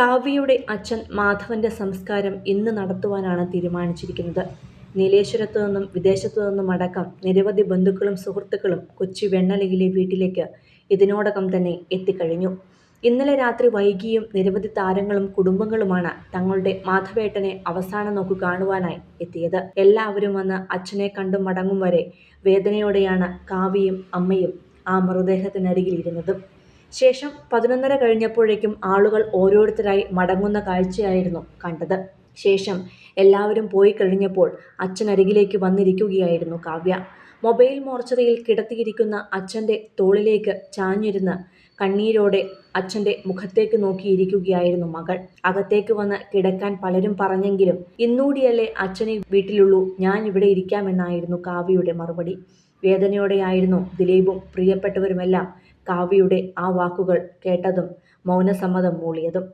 കാവ്യയുടെ അച്ഛൻ മാധവന്റെ സംസ്കാരം ഇന്ന് നടത്തുവാനാണ് തീരുമാനിച്ചിരിക്കുന്നത്. നീലേശ്വരത്തു നിന്നും വിദേശത്തു നിന്നും അടക്കം നിരവധി ബന്ധുക്കളും സുഹൃത്തുക്കളും കൊച്ചി വെണ്ണലയിലെ വീട്ടിലേക്ക് ഇതിനോടകം തന്നെ എത്തിക്കഴിഞ്ഞു. ഇന്നലെ രാത്രി വൈകിയും നിരവധി താരങ്ങളും കുടുംബങ്ങളുമാണ് തങ്ങളുടെ മാധവേട്ടനെ അവസാന നോക്കു കാണുവാനായി എത്തിയത്. എല്ലാവരും വന്ന് അച്ഛനെ കണ്ടു മടങ്ങും വരെ വേദനയോടെയാണ് കാവ്യയും അമ്മയും ആ മൃതദേഹത്തിനരികിൽ ഇരുന്നതും ശേഷം പതിനൊന്നര കഴിഞ്ഞപ്പോഴേക്കും ആളുകൾ ഓരോരുത്തരായി മടങ്ങുന്ന കാഴ്ചയായിരുന്നു കണ്ടത്. ശേഷം എല്ലാവരും പോയി കഴിഞ്ഞപ്പോൾ അച്ഛനരികിലേക്ക് വന്നിരിക്കുകയായിരുന്നു കാവ്യ. മൊബൈൽ മോർച്ചറിയിൽ കിടത്തിയിരിക്കുന്ന അച്ഛന്റെ തോളിലേക്ക് ചാഞ്ഞിരുന്ന് കണ്ണീരോടെ അച്ഛന്റെ മുഖത്തേക്ക് നോക്കിയിരിക്കുകയായിരുന്നു മകൾ. അകത്തേക്ക് വന്ന് കിടക്കാൻ പലരും പറഞ്ഞെങ്കിലും ഇന്നൂടിയല്ലേ അച്ഛനെ വീട്ടിലുള്ളൂ ഞാൻ ഇവിടെ ഇരിക്കാമെന്നായിരുന്നു കാവ്യയുടെ മറുപടി. വേദനയോടെയായിരുന്നു ദിലീപും പ്രിയപ്പെട്ടവരുമെല്ലാം കാവ്യയുടെ ആ വാക്കുകൾ കേട്ടതും മൗനസമ്മതം മൂളിയതും.